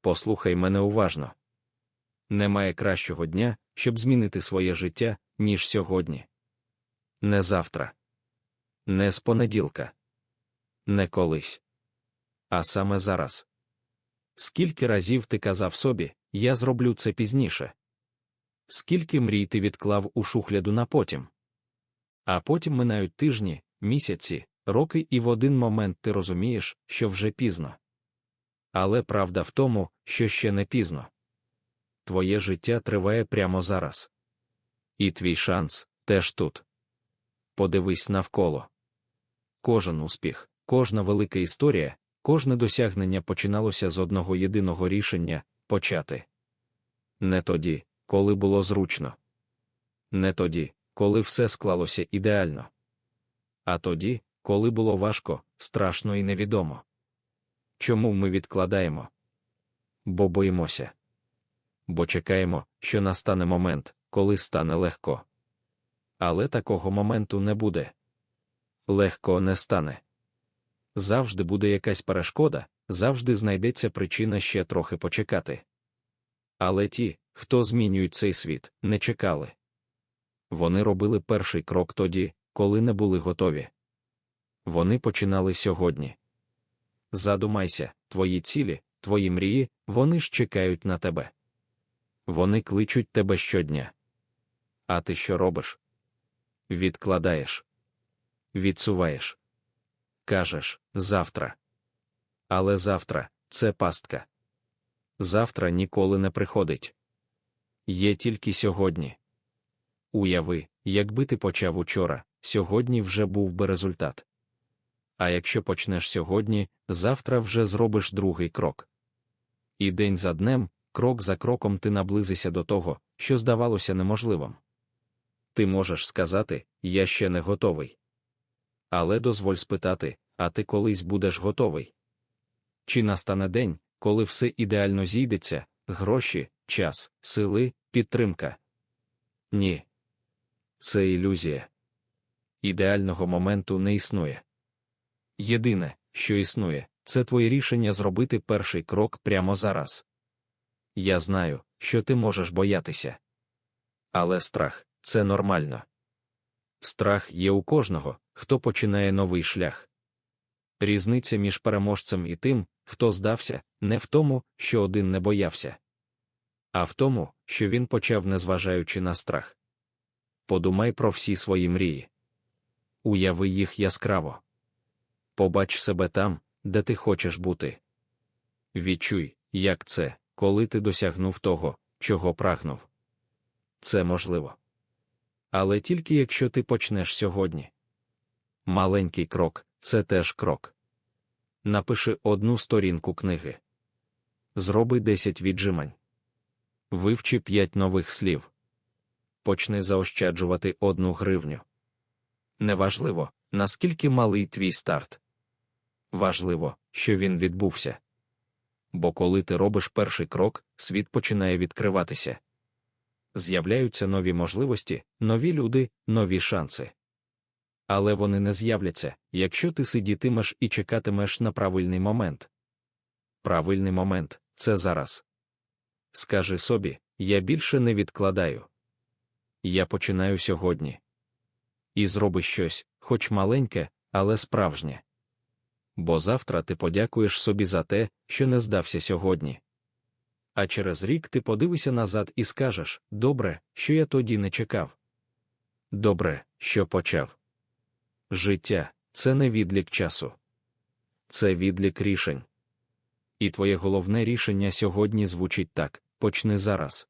послухай мене уважно. Немає кращого дня, щоб змінити своє життя, ніж сьогодні. Не завтра, не з понеділка, не колись, а саме зараз. Скільки разів ти казав собі, я зроблю це пізніше? Скільки мрій ти відклав у шухляду на потім? А потім минають тижні, місяці, роки, і в один момент ти розумієш, що вже пізно. Але правда в тому, що ще не пізно. Твоє життя триває прямо зараз. І твій шанс теж тут. Подивись навколо. Кожен успіх, кожна велика історія, кожне досягнення починалося з одного єдиного рішення почати. Не тоді, коли було зручно. Не тоді, коли все склалося ідеально. А тоді, коли було важко, страшно і невідомо. Чому ми відкладаємо? Бо боїмося. Бо чекаємо, що настане момент, коли стане легко. Але такого моменту не буде. Легко не стане. Завжди буде якась перешкода, завжди знайдеться причина ще трохи почекати. Але ті, хто змінюють цей світ, не чекали. Вони робили перший крок тоді, коли не були готові. Вони починали сьогодні. Задумайся, твої цілі, твої мрії, вони ж чекають на тебе. Вони кличуть тебе щодня. А ти що робиш? Відкладаєш, відсуваєш. Кажеш завтра. Але завтра це пастка. Завтра ніколи не приходить. Є тільки сьогодні. Уяви, якби ти почав учора, сьогодні вже був би результат. А якщо почнеш сьогодні, завтра вже зробиш другий крок. І день за днем, крок за кроком ти наблизишся до того, що здавалося неможливим. Ти можеш сказати, я ще не готовий. Але дозволь спитати, а ти колись будеш готовий? Чи настане день, коли все ідеально зійдеться, гроші, час, сили, підтримка? Ні. Це ілюзія. Ідеального моменту не існує. Єдине, що існує, це твоє рішення зробити перший крок прямо зараз. Я знаю, що ти можеш боятися. Але страх це нормально. Страх є у кожного, хто починає новий шлях. Різниця між переможцем і тим, хто здався, не в тому, що один не боявся, а в тому, що він почав, незважаючи на страх. Подумай про всі свої мрії. Уяви їх яскраво. Побач себе там, де ти хочеш бути. Відчуй, як це, коли ти досягнув того, чого прагнув. Це можливо. Але тільки якщо ти почнеш сьогодні. Маленький крок це теж крок. Напиши одну сторінку книги. Зроби 10 віджимань. Вивчи 5 нових слів. Почни заощаджувати одну гривню. Неважливо, наскільки малий твій старт. Важливо, що він відбувся. Бо коли ти робиш перший крок, світ починає відкриватися. З'являються нові можливості, нові люди, нові шанси. Але вони не з'являться, якщо ти сидітимеш і чекатимеш на правильний момент. Правильний момент це зараз. Скажи собі, я більше не відкладаю. Я починаю сьогодні. І зроби щось, хоч маленьке, але справжнє. Бо завтра ти подякуєш собі за те, що не здався сьогодні. А через рік ти подивишся назад і скажеш добре, що я тоді не чекав. Добре, що почав. Життя це не відлік часу, це відлік рішень. І твоє головне рішення сьогодні звучить так почни зараз.